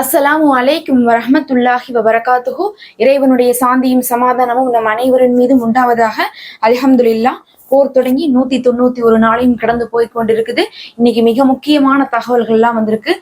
அஸ்ஸலாமு அலைக்கும் வரஹ்மத்துல்லாஹி வபரகாத்துஹு. இறைவனுடைய சாந்தியும் சமாதானமும் நம் அனைவரின் மீதும் உண்டாவதாக. அலஹம்துல்லா போர் தொடங்கி நூத்தி தொண்ணூத்தி ஒரு நாளையும் கடந்து போய் கொண்டிருக்குது. இன்னைக்கு மிக முக்கியமான தகவல்கள் எல்லாம் வந்திருக்கு.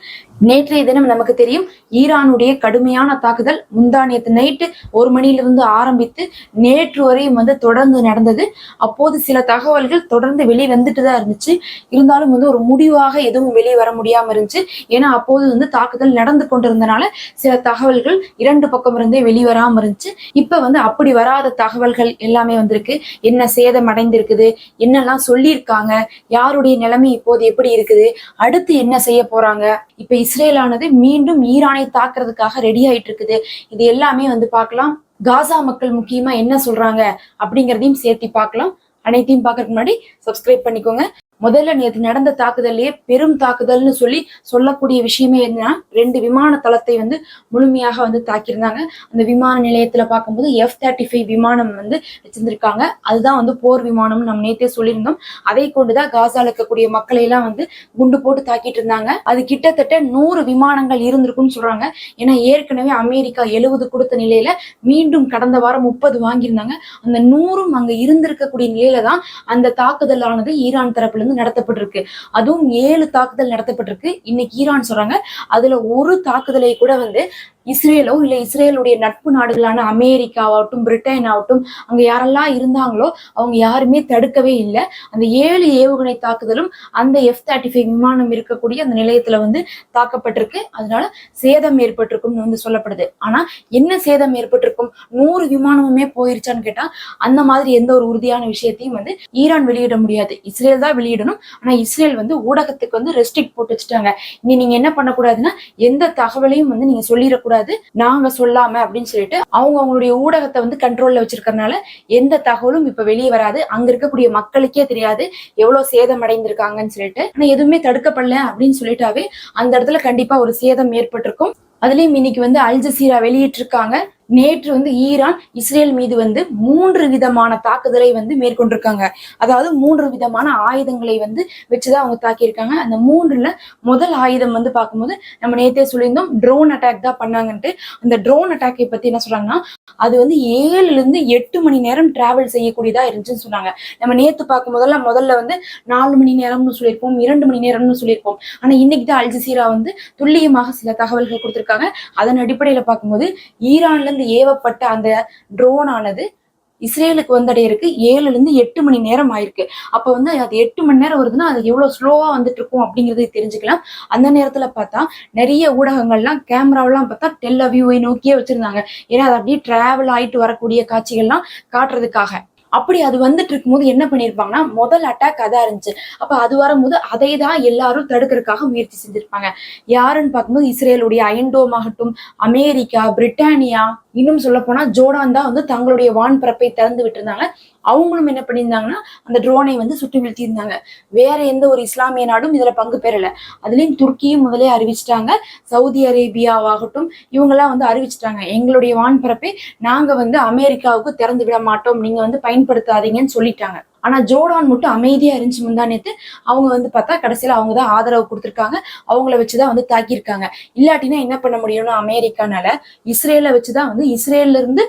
நேற்றைய தினம் நமக்கு தெரியும் ஈரானுடைய கடுமையான தாக்குதல் முந்தானியத்து நைட்டு ஒரு மணியிலிருந்து ஆரம்பித்து நேற்று வரையும் வந்து தொடர்ந்து நடந்தது. அப்போது சில தகவல்கள் தொடர்ந்து வெளியே வந்துட்டு தான் இருந்துச்சு. இருந்தாலும் வந்து ஒரு முடிவாக எதுவும் வெளியே வர முடியாம இருந்துச்சு. ஏன்னா அப்போது வந்து தாக்குதல் நடந்து கொண்டிருந்தனால சில தகவல்கள் இரண்டு பக்கம் இருந்தே வெளிவராம இருந்துச்சு. இப்ப வந்து அப்படி வராத தகவல்கள் எல்லாமே வந்திருக்கு. என்ன சேதம் அடைந்திருக்குது என்னெல்லாம் சொல்லியிருக்காங்க யாருடைய நிலைமை இப்போது எப்படி இருக்குது அடுத்து என்ன செய்ய போறாங்க? இப்ப இஸ்ரேலானது மீண்டும் ஈரானை தாக்குறதுக்காக ரெடி ஆயிட்டு இருக்குது. இது எல்லாமே வந்து பார்க்கலாம். காசா மக்கள் முக்கியமா என்ன சொல்றாங்க அப்படிங்கிறதையும் சேர்த்து பார்க்கலாம். அனைத்தையும் பார்க்கறதுக்கு முன்னாடி சப்ஸ்கிரைப் பண்ணிக்கோங்க. முதல்ல நேற்று நடந்த தாக்குதல்லையே பெரும் தாக்குதல்னு சொல்லி சொல்லக்கூடிய விஷயமே என்னன்னா ரெண்டு விமான தளத்தை வந்து முழுமையாக வந்து தாக்கியிருந்தாங்க. அந்த விமான நிலையத்துல பார்க்கும்போது எஃப் தேர்ட்டி ஃபைவ் விமானம் வந்து வச்சிருந்திருக்காங்க. அதுதான் வந்து போர் விமானம் நம்ம நேத்தே சொல்லியிருந்தோம். அதை கொண்டுதான் காசால இருக்கக்கூடிய மக்களை எல்லாம் வந்து குண்டு போட்டு தாக்கிட்டு இருந்தாங்க அது கிட்டத்தட்ட நூறு விமானங்கள் இருந்திருக்கும்னு சொல்றாங்க. ஏன்னா ஏற்கனவே அமெரிக்கா எழுபது கொடுத்த நிலையில மீண்டும் கடந்த வாரம் முப்பது வாங்கியிருந்தாங்க. அந்த நூறும் அங்க இருந்திருக்கக்கூடிய நிலையில தான் அந்த தாக்குதலானது ஈரான் தரப்புல வந்து நடத்தப்பட்டிருக்கு. அதுவும் ஏழு தாக்குதல் நடத்தப்பட்டிருக்கு. இன்னைக்கு ஈரான் சொல்றாங்க. அதுல ஒரு தாக்குதலை கூட வந்து இஸ்ரேலோ இல்ல இஸ்ரேலுடைய நட்பு நாடுகளான அமெரிக்காவாகட்டும் பிரிட்டன் ஆகட்டும் அங்க யாரெல்லாம் இருந்தாங்களோ அவங்க யாருமே தடுக்கவே இல்லை. அந்த ஏழு ஏவுகணை தாக்குதலும் அந்த எஃப் தேர்ட்டி ஃபைவ் விமானம் இருக்கக்கூடிய அந்த நிலையத்துல வந்து தாக்கப்பட்டிருக்கு. அதனால சேதம் ஏற்பட்டிருக்கும்னு வந்து சொல்லப்படுது. ஆனா என்ன சேதம் ஏற்பட்டிருக்கும்? நூறு விமானமுமே போயிருச்சான்னு கேட்டா அந்த மாதிரி எந்த ஒரு உறுதியான விஷயத்தையும் வந்து ஈரான் வெளியிட முடியாது. இஸ்ரேல் தான் வெளியிடணும். ஆனா இஸ்ரேல் வந்து ஊடகத்துக்கு வந்து ரெஸ்ட்ரிக்ட் போட்டு வச்சுட்டாங்க. இனி நீங்க என்ன பண்ணக்கூடாதுன்னா எந்த தகவலையும் வந்து நீங்க சொல்லிடக்கூடாது. நாங்க சொல்லாம அப்படின்னு சொல்லிட்டு அவங்க அவங்களுடைய ஊடகத்தை வந்து கண்ட்ரோல்ல வச்சிருக்கறனால எந்த தகவலும் இப்ப வெளியே வராது. அங்க இருக்கக்கூடிய மக்களுக்கே தெரியாது எவ்வளவு சேதம் அடைந்திருக்காங்கன்னு சொல்லிட்டு. ஆனா எதுவுமே தடுக்கப்படல அப்படின்னு சொல்லிட்டாவே அந்த இடத்துல கண்டிப்பா ஒரு சேதம் ஏற்பட்டிருக்கும். அதுலயும் இன்னைக்கு வந்து அல் ஜசீரா வெளியிட்டிருக்காங்க. நேற்று வந்து ஈரான் இஸ்ரேல் மீது வந்து மூன்று விதமான தாக்குதலை வந்து மேற்கொண்டிருக்காங்க. அதாவது மூன்று விதமான ஆயுதங்களை வந்து வச்சுதான் அவங்க தாக்கியிருக்காங்க. அந்த மூன்றுல முதல் ஆயுதம் வந்து பார்க்கும்போது நம்ம நேத்தே சொல்லியிருந்தோம் ட்ரோன் அட்டாக் தான் பண்ணாங்கன்ட்டு. அந்த ட்ரோன் அட்டாக்கை பத்தி என்ன சொல்றாங்கன்னா அது வந்து ஏழுல இருந்து எட்டு மணி நேரம் டிராவல் செய்யக்கூடியதா இருந்துச்சுன்னு சொன்னாங்க. நம்ம நேத்து பார்க்கும் போதெல்லாம் முதல்ல வந்து நாலு மணி நேரம்னு சொல்லியிருப்போம் இரண்டு மணி நேரம்னு சொல்லியிருப்போம். ஆனா இன்னைக்கு தான் அல்ஜசீரா வந்து துல்லியமாக சில தகவல்கள் கொடுத்திருக்காங்க. அதன் அடிப்படையில பார்க்கும்போது ஈரான்ல இருந்து ஏவப்பட்ட அந்த ட்ரோன் ஆனது இஸ்ரேலுக்கு வந்தடையிருக்கு ஏழுல இருந்து எட்டு மணி நேரம் ஆயிருக்கு. அப்ப வந்து அது எட்டு மணி நேரம் வருதுன்னா அது எவ்வளவு ஸ்லோவா வந்துட்டு இருக்கும் அப்படிங்கறது தெரிஞ்சுக்கலாம். அந்த நேரத்துல பார்த்தா நிறைய ஊடகங்கள்லாம் கேமராவெல்லாம் பார்த்தா டெல் அவியூவை நோக்கியே வச்சிருந்தாங்க. ஏன்னா அது அப்படியே டிராவல் ஆயிட்டு வரக்கூடிய காட்சிகள்லாம் காட்டுறதுக்காக. அப்படி அது வந்துட்டு இருக்கும்போது என்ன பண்ணியிருப்பாங்கன்னா முதல் அட்டாக் அதாக இருந்துச்சு. அப்போ அது வரும்போது அதை தான் எல்லாரும் தடுக்கிறதுக்காக முயற்சி செஞ்சிருப்பாங்க. யாருன்னு பார்க்கும்போது இஸ்ரேலுடைய ஐண்டோம் ஆகட்டும் அமெரிக்கா பிரிட்டானியா இன்னும் சொல்ல போனா ஜோர்டான் தான் வந்து தங்களுடைய வான்பரப்பை திறந்து விட்டுருந்தாங்க. அவங்களும் என்ன பண்ணியிருந்தாங்கன்னா அந்த ட்ரோனை வந்து சுட்டு வீழ்த்தியிருந்தாங்க. வேற எந்த ஒரு இஸ்லாமிய நாடும் இதுல பங்கு பெறல. அதுலயும் துருக்கியும் முதலே அறிவிச்சிட்டாங்க. சவுதி அரேபியாவாகட்டும் இவங்கெல்லாம் வந்து அறிவிச்சிட்டாங்க. எங்களுடைய வான்பரப்பை நாங்க வந்து அமெரிக்காவுக்கு திறந்து விட மாட்டோம். நீங்க வந்து பயன்படுத்தாதீங்கன்னு சொல்லிட்டாங்க. ஆனா ஜோர்டான் மட்டும் அமைதியா இருந்துச்சு முந்தானேத்து அவங்க வந்து பார்த்தா கடைசியில அவங்க தான் ஆதரவு கொடுத்துருக்காங்க. அவங்கள வச்சுதான் வந்து தாக்கியிருக்காங்க. இல்லாட்டினா என்ன பண்ண முடியும்னா அமெரிக்கானால இஸ்ரேலை வச்சுதான் வந்து இஸ்ரேல்ல இருந்து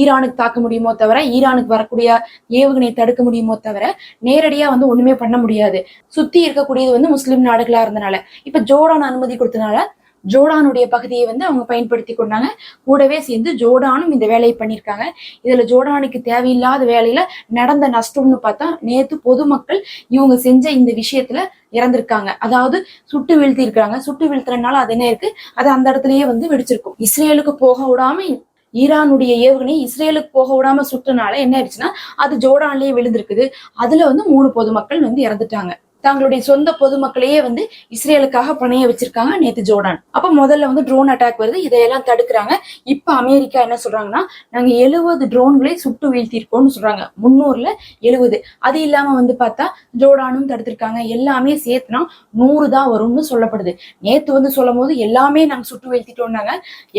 ஈரானுக்கு தாக்க முடியுமோ தவிர ஈரானுக்கு வரக்கூடிய ஏவுகணை தடுக்க முடியுமோ தவிர நேரடியா வந்து ஒண்ணுமே பண்ண முடியாது. சுத்தி இருக்கக்கூடியது வந்து முஸ்லிம் நாடுகளா இருந்தனால. இப்ப ஜோர்டான் அனுமதி கொடுத்தனால ஜோர்டானுடைய பகுதியை வந்து அவங்க பயன்படுத்தி கொண்டாங்க. கூடவே சேர்ந்து ஜோர்டானும் இந்த வேலையை பண்ணியிருக்காங்க. இதுல ஜோர்டானுக்கு தேவையில்லாத வேலையில நடந்த நஷ்டம்னு பார்த்தா நேத்து பொதுமக்கள் இவங்க செஞ்ச இந்த விஷயத்துல இறந்திருக்காங்க. அதாவது சுட்டு வீழ்த்தி இருக்காங்க சுட்டு வீழ்த்துறதுனால அது என்ன இருக்கு? அது அந்த இடத்துலயே வந்து வெடிச்சிருக்கும். இஸ்ரேலுக்கு போக விடாம ஈரானுடைய ஏவுகணை இஸ்ரேலுக்கு போக விடாம சுட்டுனால என்ன ஆயிடுச்சுன்னா அது ஜோர்டான்லயே விழுந்திருக்குது. அதுல வந்து மூணு பொதுமக்கள் வந்து இறந்துட்டாங்க. தங்களுடைய சொந்த பொதுமக்களையே வந்து இஸ்ரேலுக்காக பணைய வச்சிருக்காங்க நேத்து ஜோர்டான். அப்ப முதல்ல வந்து ட்ரோன் அட்டாக் வருது. இதையெல்லாம் தடுக்கிறாங்க. இப்ப அமெரிக்கா என்ன சொல்றாங்கன்னா நாங்க எழுபது ட்ரோன்களை சுட்டு வீழ்த்திருக்கோம்னு சொல்றாங்க. முன்னூறுல எழுபது அது இல்லாம வந்து பார்த்தா ஜோர்டானும் தடுத்திருக்காங்க. எல்லாமே சேர்த்துனா நூறு தான் வரும்னு சொல்லப்படுது. நேத்து வந்து சொல்லும் போது எல்லாமே நாங்க சுட்டு வீழ்த்திட்டோம்னாங்க.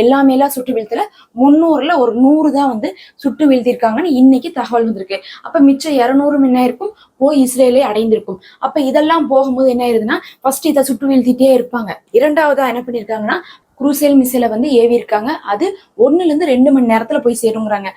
எல்லாமே எல்லாம் சுட்டு வீழ்த்தல. முன்னூறுல ஒரு நூறு தான் வந்து சுட்டு வீழ்த்திருக்காங்கன்னு இன்னைக்கு தகவல் வந்திருக்கு. அப்ப மிச்சம் இருநூறு என்ன இருக்கும் போய் இஸ்ரேலே அடைந்திருக்கும். அப்ப இதெல்லாம் போகும்போது என்ன ஆயிருதுன்னா ஃபர்ஸ்ட் இதை சுட்டு வீழ்த்திட்டே இருப்பாங்க. இரண்டாவதா என்ன பண்ணிருக்காங்கன்னா குரூசைல் மிசைலை வந்து ஏவி இருக்காங்க அது ஒண்ணுல இருந்து ரெண்டு மணி நேரத்துல போய் சேருங்கிறாங்க.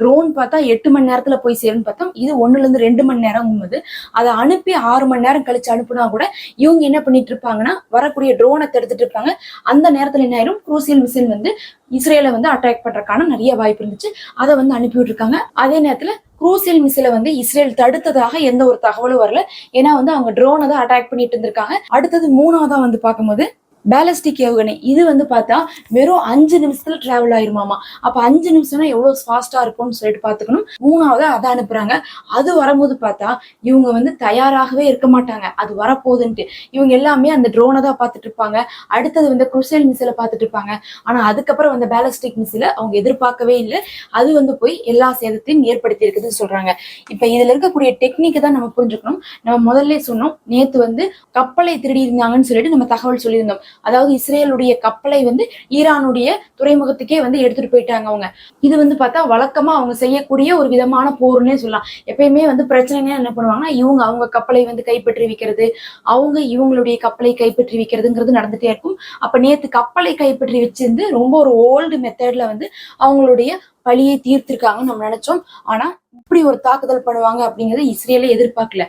ட்ரோன் பார்த்தா எட்டு மணி நேரத்துல போய் சேரும்னு பார்த்தா இது ஒண்ணுல இருந்து ரெண்டு மணி நேரம் போது அதை அனுப்பி ஆறு மணி நேரம் கழிச்சு அனுப்புனா கூட இவங்க என்ன பண்ணிட்டு இருப்பாங்கன்னா வரக்கூடிய ட்ரோனை தடுத்துட்டு இருப்பாங்க. அந்த நேரத்துல என்ன ஆயிரும்? குரூசியல் மிசைல் வந்து இஸ்ரேலை வந்து அட்டாக் பண்றதுக்கான நிறைய வாய்ப்பு இருந்துச்சு. அதை வந்து அனுப்பி விட்டுருக்காங்க. அதே நேரத்துல குரூசியல் மிசில வந்து இஸ்ரேல் தடுத்ததாக எந்த ஒரு தகவலும் வரல. ஏன்னா வந்து அவங்க ட்ரோனை தான் அட்டாக் பண்ணிட்டு இருந்திருக்காங்க. அடுத்தது மூணாவதா வந்து பார்க்கும்போது பேலஸ்டிக் ஏவுகணை. இது வந்து பார்த்தா வெறும் அஞ்சு நிமிஷத்துல டிராவல் ஆயிருமாமா? அப்ப அஞ்சு நிமிஷம்னா எவ்வளவு ஃபாஸ்டா இருக்கும்னு சொல்லிட்டு பாத்துக்கணும் மூணாவது அதை அனுப்புறாங்க. அது வரும்போது பார்த்தா இவங்க வந்து தயாராகவே இருக்க மாட்டாங்க. அது வரப்போகுதுன்ட்டு. இவங்க எல்லாமே அந்த ட்ரோனை தான் பார்த்துட்டு இருப்பாங்க. அடுத்தது வந்து குருசேல் மிசில பார்த்துட்டு இருப்பாங்க. ஆனா அதுக்கப்புறம் அந்த பேலஸ்டிக் மிசில அவங்க எதிர்பார்க்கவே இல்லை. அது வந்து போய் எல்லா சேதத்தையும் ஏற்படுத்தி இருக்குதுன்னு சொல்றாங்க. இப்ப இதுல இருக்கக்கூடிய டெக்னிக்கை தான் நம்ம புரிஞ்சுக்கணும். நம்ம முதல்ல சொன்னோம். நேத்து வந்து கப்பலை திருடி இருந்தாங்கன்னு சொல்லிட்டு நம்ம தகவல் சொல்லியிருந்தோம். அதாவது இஸ்ரேலுடைய கப்பலை வந்து ஈரானுடைய துறைமுகத்துக்கே வந்து எடுத்துட்டு போயிட்டாங்க அவங்க. இது வந்து பார்த்தா வழக்கமா அவங்க செய்யக்கூடிய ஒரு விதமான போர்னே சொல்லலாம். எப்பயுமே வந்து பிரச்சனைனா என்ன பண்ணுவாங்கன்னா இவங்க அவங்க கப்பலை வந்து கைப்பற்றி வைக்கிறது அவங்க இவங்களுடைய கப்பலை கைப்பற்றி வைக்கிறதுங்கிறது நடந்துட்டே இருக்கும். அப்ப நேத்து கப்பலை கைப்பற்றி வச்சிருந்து ரொம்ப ஒரு ஓல்டு மெத்தட்ல வந்து அவங்களுடைய பழியை தீர்த்திருக்காங்கன்னு நம்ம நினைச்சோம். ஆனா இப்படி ஒரு தாக்குதல் பண்ணுவாங்க அப்படிங்கறத இஸ்ரேலே எதிர்பார்க்கல.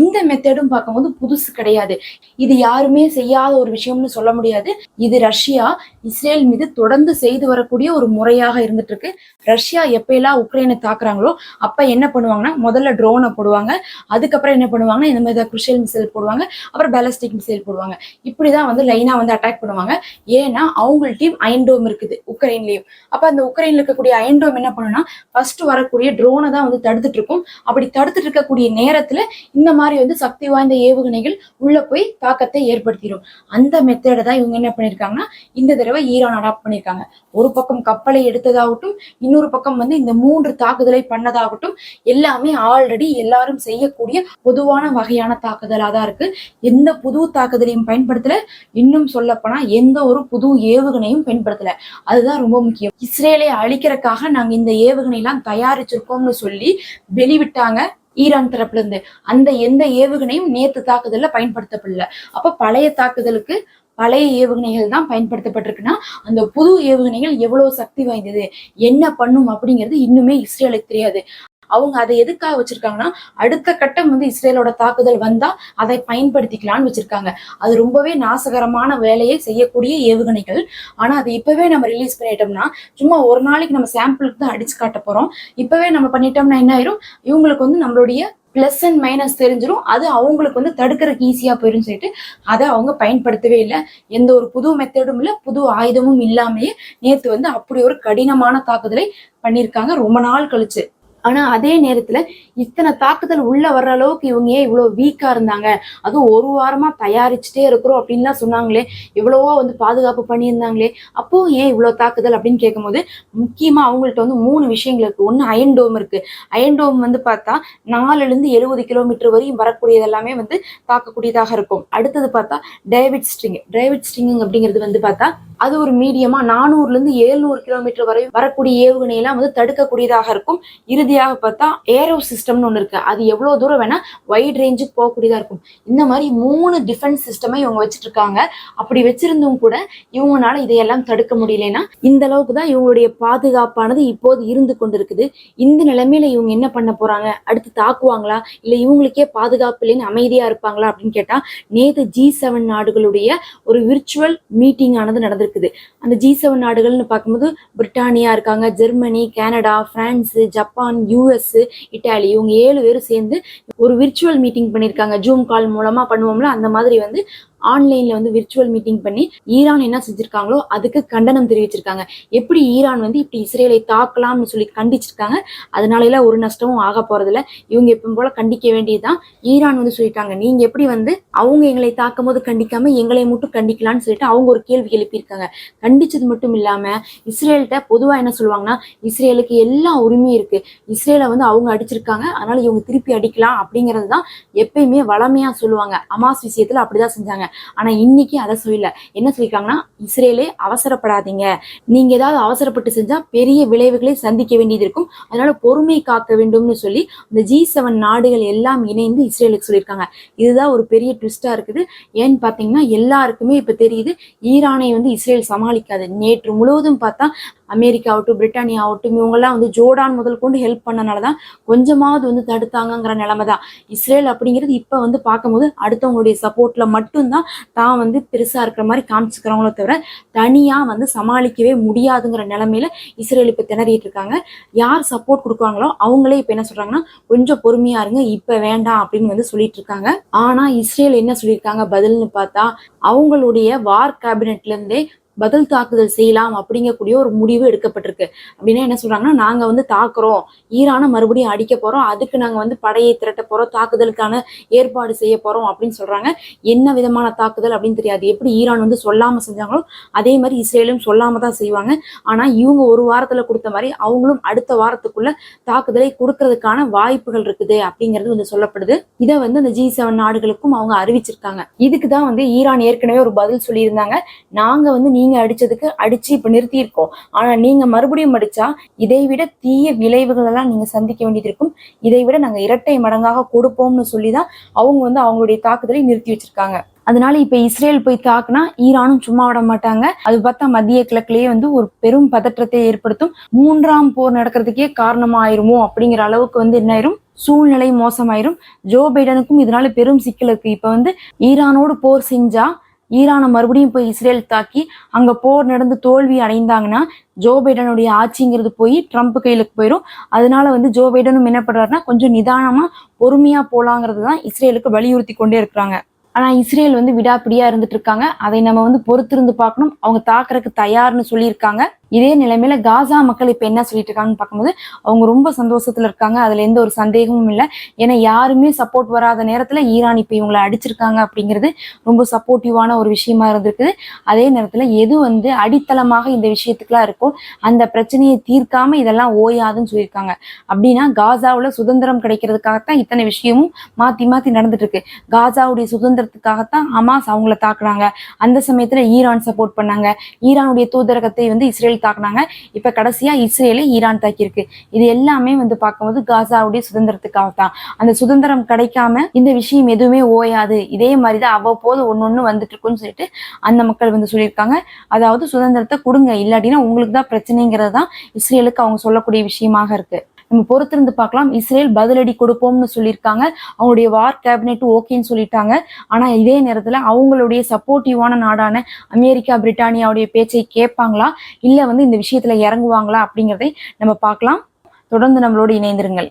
இந்த மெத்தடும் பார்க்கும்போது புதுசு கிடையாது. இது யாருமே செய்யாத ஒரு விஷயம்னு சொல்ல முடியாது. இது ரஷ்யா இஸ்ரேல் மீது தொடர்ந்து செய்து வரக்கூடிய ஒரு முறையாக இருந்துட்டு இருக்கு ரஷ்யா எப்பயெல்லாம் உக்ரைனை தாக்குறாங்களோ அப்ப என்ன பண்ணுவாங்கன்னா முதல்ல ட்ரோனை போடுவாங்க. அதுக்கப்புறம் என்ன பண்ணுவாங்கன்னா இந்த மாதிரி குருஷியல் மிசைல் போடுவாங்க. அப்புறம் பேலஸ்டிக் மிசைல் போடுவாங்க. இப்படிதான் வந்து லைனா வந்து அட்டாக் பண்ணுவாங்க. ஏன்னா அவங்க டீம் அயன்டோம் இருக்குது உக்ரைன்லயும். அப்ப அந்த உக்ரைன்ல இருக்கக்கூடிய அயன்டோம் என்ன பண்ணுன்னா ஃபர்ஸ்ட் வரக்கூடிய ட்ரோனை தான் வந்து தடுத்துட்டு இருக்கும் அப்படி தடுத்துட்டு இருக்கக்கூடிய நேரத்துல இந்த மாதிரி வந்து சக்தி வாய்ந்த ஏவுகணைகள் உள்ள போய் தாக்கத்தை ஏற்படுத்திடும் அந்த மெத்தடை தான் இவங்க என்ன பண்ணிருக்காங்கன்னா இந்த தடவை ஈரான் அடாப்ட் பண்ணிருக்காங்க. ஒரு பக்கம் கப்பலை எடுத்ததாகட்டும் இன்னொரு பக்கம் வந்து இந்த மூன்று தாக்குதலை பண்ணதாகட்டும் எல்லாமே ஆல்ரெடி எல்லாரும் செய்யக்கூடிய பொதுவான வகையான தாக்குதலா தான் இருக்கு. எந்த புது தாக்குதலையும் பயன்படுத்தல. இன்னும் சொல்லப்போனா எந்த ஒரு புது ஏவுகணையும் பயன்படுத்தல. அதுதான் ரொம்ப முக்கியம். இஸ்ரேலை அழிக்கிறதுக்காக நாங்க இந்த ஏவுகணை எல்லாம் தயாரிச்சிருக்கோம்னு சொல்லி வெளிவிட்டாங்க ஈரான் தரப்புல இருந்து அந்த எந்த ஏவுகணையும் நேத்து தாக்குதல்ல பயன்படுத்தப்படல. அப்ப பழைய தாக்குதலுக்கு பழைய ஏவுகணைகள் தான் பயன்படுத்தப்பட்டிருக்குன்னா அந்த புது ஏவுகணைகள் எவ்வளவு சக்தி வாய்ந்தது என்ன பண்ணும் அப்படிங்கிறது இன்னுமே இஸ்ரேலுக்கு தெரியாது. அவங்க அதை எதுக்காக வச்சிருக்காங்கன்னா அடுத்த கட்டம் வந்து இஸ்ரேலோட தாக்குதல் வந்தா அதை பயன்படுத்திக்கலாம்னு வச்சிருக்காங்க. அது ரொம்பவே நாசகரமான வேலையை செய்யக்கூடிய ஏவுகணைகள். ஆனா அதை இப்பவே நம்ம ரிலீஸ் பண்ணிட்டோம்னா சும்மா ஒரு நாளைக்கு நம்ம சாம்பிளுக்கு தான் அடிச்சு காட்ட போறோம். இப்பவே நம்ம பண்ணிட்டோம்னா என்ன ஆயிரும்? இவங்களுக்கு வந்து நம்மளுடைய பிளஸ் அண்ட் மைனஸ் தெரிஞ்சிடும் அது அவங்களுக்கு வந்து தடுக்கிறதுக்கு ஈஸியா போயிரும் சொல்லிட்டு அதை அவங்க பயன்படுத்தவே இல்லை. எந்த ஒரு புது மெத்தடும் இல்லை புது ஆயுதமும் இல்லாமயே நேத்து வந்து அப்படி ஒரு கடினமான தாக்குதலை பண்ணியிருக்காங்க. ரொம்ப நாள் கழிச்சு. ஆனா அதே நேரத்துல இத்தனை தாக்குதல் உள்ள வர்ற அளவுக்கு இவங்க ஏன் இவ்வளவு வீக்கா இருந்தாங்க? அதுவும் ஒரு வாரமா தயாரிச்சுட்டே இருக்கிறோம் அப்படின்லாம் சொன்னாங்களே. எவ்வளவோ வந்து பாதுகாப்பு பண்ணியிருந்தாங்களே. அப்போ ஏன் இவ்வளவு தாக்குதல் அப்படின்னு கேட்கும்போது முக்கியமா அவங்கள்ட்ட வந்து மூணு விஷயங்கள் இருக்கு. ஒண்ணு அயன்டோம் இருக்கு. அயன்டோம் வந்து பார்த்தா நாலுல இருந்து எழுபது கிலோமீட்டர் வரையும் வரக்கூடியது எல்லாமே வந்து தாக்கக்கூடியதாக இருக்கும். அடுத்தது பார்த்தா டேவிட் ஸ்ட்ரிங் டேவிட் ஸ்ட்ரிங் அப்படிங்கிறது வந்து பார்த்தா அது ஒரு மீடியமா நானூறுல இருந்து எழுநூறு கிலோமீட்டர் வரை வரக்கூடிய ஏவுகணை எல்லாம் வந்து தடுக்கக்கூடியதாக இருக்கும். இறுதியாக பார்த்தா ஏரோ சிஸ்டம்னு ஒன்று இருக்கு. அது எவ்வளவு தூரம் வேணா வைட் ரேஞ்சுக்கு போகக்கூடியதாக இருக்கும். இந்த மாதிரி மூணு டிஃபென்ஸ் சிஸ்டமை இவங்க வச்சுட்டு இருக்காங்க அப்படி வச்சிருந்தும் கூட இவங்களால இதையெல்லாம் தடுக்க முடியலன்னா இந்த அளவுக்கு தான் இவங்களுடைய பாதுகாப்பானது இப்போது இருந்து கொண்டிருக்குது. இந்த நிலைமையில இவங்க என்ன பண்ண போறாங்க? அடுத்து தாக்குவாங்களா? இல்ல இவங்களுக்கே பாதுகாப்பு இல்லைன்னு அமைதியா இருப்பாங்களா அப்படின்னு கேட்டா நேத்து ஜி செவன் நாடுகளுடைய ஒரு விர்ச்சுவல் மீட்டிங் ஆனது இருக்குது. அந்த ஜி செவன் நாடுகள்னு பார்க்கும்போது பிரிட்டானியா இருக்காங்க Germany Canada France Japan US Italy இவங்க ஏழு பேரும் சேர்ந்து ஒரு விர்ச்சுவல் மீட்டிங் பண்ணியிருக்காங்க ஜூம் கால் மூலமா பண்ணுவோம்ல அந்த மாதிரி வந்து ஆன்லைன்ல வந்து விர்ச்சுவல் மீட்டிங் பண்ணி ஈரான் என்ன செஞ்சிருக்காங்களோ அதுக்கு கண்டனம் தெரிவிச்சிருக்காங்க. எப்படி ஈரான் வந்து இப்படி இஸ்ரேலை தாக்கலாம்னு சொல்லி கண்டிச்சிருக்காங்க. அதனால ஒரு நஷ்டமும் ஆக போறதில்ல. இவங்க எப்பவும் போல கண்டிக்க வேண்டியதுதான். ஈரான் வந்து சொல்லிட்டாங்க. நீங்க எப்படி வந்து அவங்க எங்களை தாக்கும் போது கண்டிக்காம எங்களை மட்டும் கண்டிக்கலாம்னு சொல்லிட்டு அவங்க ஒரு கேள்வி எழுப்பியிருக்காங்க. கண்டிச்சது மட்டும் இல்லாம இஸ்ரேல்கிட்ட பொதுவா என்ன சொல்லுவாங்கன்னா இஸ்ரேலுக்கு எல்லா உரிமையும் இருக்கு. இஸ்ரேலை வந்து அவங்க அடிச்சிருக்காங்க. அதனால இவங்க திருப்பி அடிக்கலாம் அப்படிங்கிறது தான் எப்பயுமே வளமையா சொல்லுவாங்க. அமாஸ் விஷயத்துல அப்படிதான் செஞ்சாங்க. ஆனா இன்னைக்கு அதை சொல்லல. என்ன சொல்லியிருக்காங்கன்னா இஸ்ரேலே அவசரப்படாதீங்க. நீங்க ஏதாவது அவசரப்பட்டு செஞ்சா பெரிய விளைவுகளை சந்திக்க வேண்டியது இருக்கும். அதனால பொறுமை காக்க வேண்டும்னு சொல்லி இந்த ஜி செவன் நாடுகள் எல்லாம் இணைந்து இஸ்ரேலுக்கு சொல்லியிருக்காங்க. இதுதான் ஒரு பெரிய ட்விஸ்டா இருக்குது. ஏன்னு பாத்தீங்கன்னா எல்லாருக்குமே இப்ப தெரியுது ஈரானை வந்து இஸ்ரேல் சமாளிக்காது. நேற்று முழுவதும் பார்த்தா அமெரிக்கா ஆகட்டும் பிரிட்டானியா ஆகட்டும் இவங்கெல்லாம் வந்து ஜோர்டான் முதல் கொண்டு ஹெல்ப் பண்ணனால தான் கொஞ்சமாவது வந்து தடுத்தாங்கங்கிற நிலைமை தான் இஸ்ரேல் அப்படிங்கிறது இப்போ வந்து பார்க்கும்போது அடுத்தவங்களுடைய சப்போர்ட்ல மட்டும்தான் தான் வந்து பெருசாக இருக்கிற மாதிரி காமிச்சுக்கிறவங்களோ தவிர தனியாக வந்து சமாளிக்கவே முடியாதுங்கிற நிலமையில இஸ்ரேல் இப்போ திணறிட்டு இருக்காங்க. யார் சப்போர்ட் கொடுக்குறாங்களோ அவங்களே இப்போ என்ன சொல்றாங்கன்னா கொஞ்சம் பொறுமையா இருங்க இப்போ வேண்டாம் அப்படின்னு வந்து சொல்லிட்டு இருக்காங்க. ஆனால் இஸ்ரேல் என்ன சொல்லியிருக்காங்க? பதில்னு பார்த்தா அவங்களுடைய வார் கேபினெட்ல இருந்தே பதில் தாக்குதல் செய்யலாம் அப்படிங்கக்கூடிய ஒரு முடிவு எடுக்கப்பட்டிருக்கு. அப்படின்னா என்ன சொல்றாங்கன்னா நாங்க வந்து தாக்குறோம். ஈரானை மறுபடியும் அடிக்க போறோம். அதுக்கு நாங்க வந்து படையை திரட்ட போறோம். தாக்குதலுக்கான ஏற்பாடு செய்ய போறோம் அப்படின்னு சொல்றாங்க. என்ன விதமான தாக்குதல் அப்படின்னு தெரியாது. எப்படி ஈரான் வந்து சொல்லாம செஞ்சாங்களோ அதே மாதிரி இஸ்ரேலும் சொல்லாம தான் செய்வாங்க. ஆனா இவங்க ஒரு வாரத்துல கொடுத்த மாதிரி அவங்களும் அடுத்த வாரத்துக்குள்ள தாக்குதலை கொடுக்கறதுக்கான வாய்ப்புகள் இருக்குது அப்படிங்கிறது வந்து சொல்லப்படுது. இதை வந்து அந்த ஜி செவன் நாடுகளுக்கும் அவங்க அறிவிச்சிருக்காங்க. இதுக்கு தான் வந்து ஈரான் ஏற்கனவே ஒரு பதில் சொல்லியிருந்தாங்க. நாங்க வந்து நீங்க அடிச்சதுக்கு அடிச்சு இப்ப நிறுத்தியிருக்கோம். ஆனா நீங்க மறுபடியும் அடிச்சா இதை விட தீய விளைவுகள் எல்லாம் நீங்க சந்திக்க வேண்டியது இருக்கும் இதை விட நாங்க இரட்டை மடங்காக கொடுப்போம்னு சொல்லி தான் அவங்க வந்து அவங்களுடைய தாக்குதலை நிறுத்தி வச்சிருக்காங்க. அதனால இப்ப இஸ்ரேல் போய் தாக்குனா ஈரானும் சும்மா விட மாட்டாங்க. அது பார்த்தா மத்திய கிழக்குலயே வந்து ஒரு பெரும் பதற்றத்தை ஏற்படுத்தும். மூன்றாம் போர் நடக்கிறதுக்கே காரணமாயிருமோ அப்படிங்கிற அளவுக்கு வந்து என்ன ஆயிரும் சூழ்நிலை மோசமாயிரும். ஜோ பைடனுக்கும் இதனால பெரும் சிக்கல் இருக்கு. இப்ப வந்து ஈரானோடு போர் செஞ்சா ஈரானை மறுபடியும் போய் இஸ்ரேல் தாக்கி அங்க போர் நடந்து தோல்வி அடைந்தாங்கன்னா ஜோ பைடனுடைய ஆட்சிங்கிறது போய் ட்ரம்ப் கையில போயிடும் அதனால வந்து ஜோ பைடனும் என்ன பண்றாருன்னா கொஞ்சம் நிதானமா பொறுமையா போலாங்கிறது தான் இஸ்ரேலுக்கு வலியுறுத்தி கொண்டே இருக்கிறாங்க. ஆனா இஸ்ரேல் வந்து விடாப்பிடியா இருந்துட்டு இருக்காங்க. அதை நம்ம வந்து பொறுத்திருந்து பார்க்கணும். அவங்க தாக்குறதுக்கு தயார்னு சொல்லியிருக்காங்க. இதே நிலைமையில காசா மக்கள் இப்ப என்ன சொல்லிட்டு இருக்காங்கன்னு பார்க்கும்போது அவங்க ரொம்ப சந்தோஷத்துல இருக்காங்க. அதுல எந்த ஒரு சந்தேகமும் இல்லை. ஏன்னா யாருமே சப்போர்ட் வராத நேரத்துல ஈரான் இப்ப இவங்களை அடிச்சிருக்காங்க அப்படிங்கிறது ரொம்ப சப்போர்ட்டிவான ஒரு விஷயமா இருந்திருக்குது. அதே நேரத்துல எது வந்து அடித்தளமாக இந்த விஷயத்துக்குலாம் இருக்கோ அந்த பிரச்சனையை தீர்க்காம இதெல்லாம் ஓயாதுன்னு சொல்லியிருக்காங்க. அப்படின்னா காசாவில் சுதந்திரம் கிடைக்கிறதுக்காகத்தான் இத்தனை விஷயமும் மாத்தி மாத்தி நடந்துட்டு இருக்கு காசாவுடைய சுதந்திரத்துக்காகத்தான் ஹமாஸ் அவங்கள தாக்குனாங்க. அந்த சமயத்துல ஈரான் சப்போர்ட் பண்ணாங்க. ஈரானுடைய தூதரகத்தை வந்து இஸ்ரேல் தாக்குனாங்க. இப்ப கடைசியா இஸ்ரேலை ஈரான் தாக்கியிருக்கு. இது எல்லாமே வந்து பார்க்கும்போது காசாவுடைய சுதந்திரத்துக்காக தான். அந்த சுதந்திரம் கிடைக்காம இந்த விஷயம் எதுவுமே ஓயாது. இதே மாதிரிதான் அவ்வப்போது ஒன்னொன்னு வந்துட்டு இருக்குன்னு சொல்லிட்டு அந்த மக்கள் வந்து சொல்லியிருக்காங்க. அதாவது சுதந்திரத்தை கொடுங்க. இல்லாட்டினா உங்களுக்கு தான் பிரச்சனைங்கிறது தான் இஸ்ரேலுக்கு அவங்க சொல்லக்கூடிய விஷயமாக இருக்கு. நம்ம பொறுத்திருந்து பார்க்கலாம். இஸ்ரேல் பதிலடி கொடுப்போம்னு சொல்லியிருக்காங்க. அவங்களுடைய வார் கேபினெட் ஓகேன்னு சொல்லிட்டாங்க. ஆனா இதே நேரத்துல அவங்களுடைய சப்போர்ட்டிவான நாடான அமெரிக்கா பிரிட்டானியாவுடைய பேச்சை கேட்பாங்களா? இல்ல வந்து இந்த விஷயத்துல இறங்குவாங்களா அப்படிங்கிறதை நம்ம பார்க்கலாம். தொடர்ந்து நம்மளோடு இணைந்திருங்கள்.